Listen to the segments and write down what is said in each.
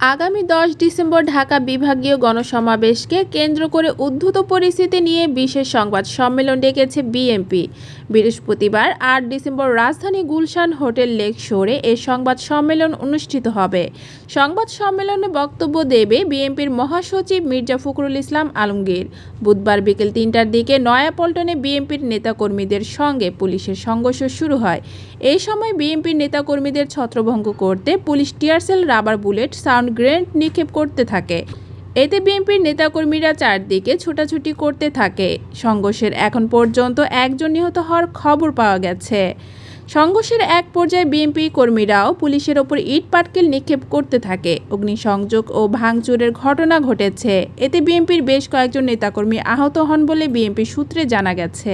আগামী দশ ডিসেম্বর ঢাকা বিভাগীয় গণসমাবেশকে কেন্দ্র করে উদ্ধত পরিস্থিতি নিয়ে বিশেষ সংবাদ সম্মেলন ডেকেছে বিএনপি। বৃহস্পতিবার আট ডিসেম্বর রাজধানী গুলশান হোটেল লেক শোরে এ সংবাদ সম্মেলন অনুষ্ঠিত হবে। সংবাদ সম্মেলনে বক্তব্য দেবে বিএনপির মহাসচিব মির্জা ফখরুল ইসলাম আলমগীর। বুধবার বিকেল তিনটার দিকে নয়াপল্টনে বিএনপির নেতাকর্মীদের সঙ্গে পুলিশের সংঘর্ষ শুরু হয়। এই সময় বিএনপির নেতাকর্মীদের ছত্রভঙ্গ করতে police tear shell rubber bullet sound grenade নিক্ষেপ করতে থাকে। এতে বিএনপির নেতাকর্মীরা চারদিকে ছোটাছুটি করতে থাকে। সংঘর্ষের এখন পর্যন্ত একজন নিহত হওয়ার খবর পাওয়া গেছে। সংঘর্ষের এক পর্যায়ে বিএনপি কর্মীরাও পুলিশের ওপর ইট পাটকেল নিক্ষেপ করতে থাকে। অগ্নিসংযোগ ও ভাঙচুরের ঘটনা ঘটেছে। এতে বিএনপির বেশ কয়েকজন নেতাকর্মী আহত হন বলে বিএনপি সূত্রে জানা গেছে।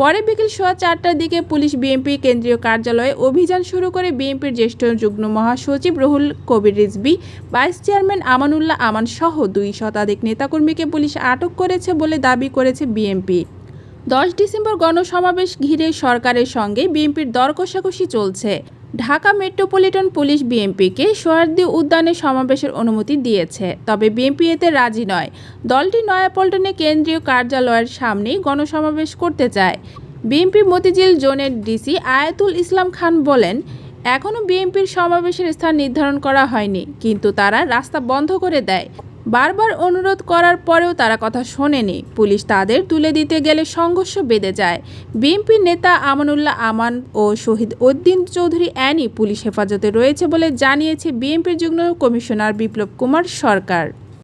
পরে বিকেল সোয়া চারটার দিকে পুলিশ বিএনপি কেন্দ্রীয় কার্যালয়ে অভিযান শুরু করে বিএনপির জ্যেষ্ঠ যুগ্ম মহাসচিব রহুল কবির রিজবি ভাইস চেয়ারম্যান আমানুল্লাহ আমান সহ দুই শতাধিক নেতাকর্মীকে পুলিশ আটক করেছে বলে দাবি করেছে বিএনপি। দশ ডিসেম্বর গণসমাবেশ ঘিরে সরকারের সঙ্গে বিএনপির দর কষাকষি চলছে। ঢাকা মেট্রোপলিটন পুলিশ বিএনপিকে সোহার্দি উদ্যানে সমাবেশের অনুমতি দিয়েছে। তবে বিএনপি এতে রাজি নয়। দলটি নয়াপল্টনে কেন্দ্রীয় কার্যালয়ের সামনেই গণসমাবেশ করতে চায়। বিএনপি মতিঝিল জোনের ডিসি আয়াতুল ইসলাম খান বলেন এখনও বিএনপির সমাবেশের স্থান নির্ধারণ করা হয়নি, কিন্তু তারা রাস্তা বন্ধ করে দেয়। বারবার অনুরোধ করার পরেও তারা কথা শোনেনি। পুলিশ তাদের তুলে দিতে গেলে সংঘর্ষ বেঁধে যায়। বিএনপির নেতা আমানুল্লাহ আমান ও শহীদ উদ্দিন চৌধুরী অ্যানি পুলিশ হেফাজতে রয়েছে বলে জানিয়েছে বিএনপির যুগ্ম কমিশনার বিপ্লব কুমার সরকার।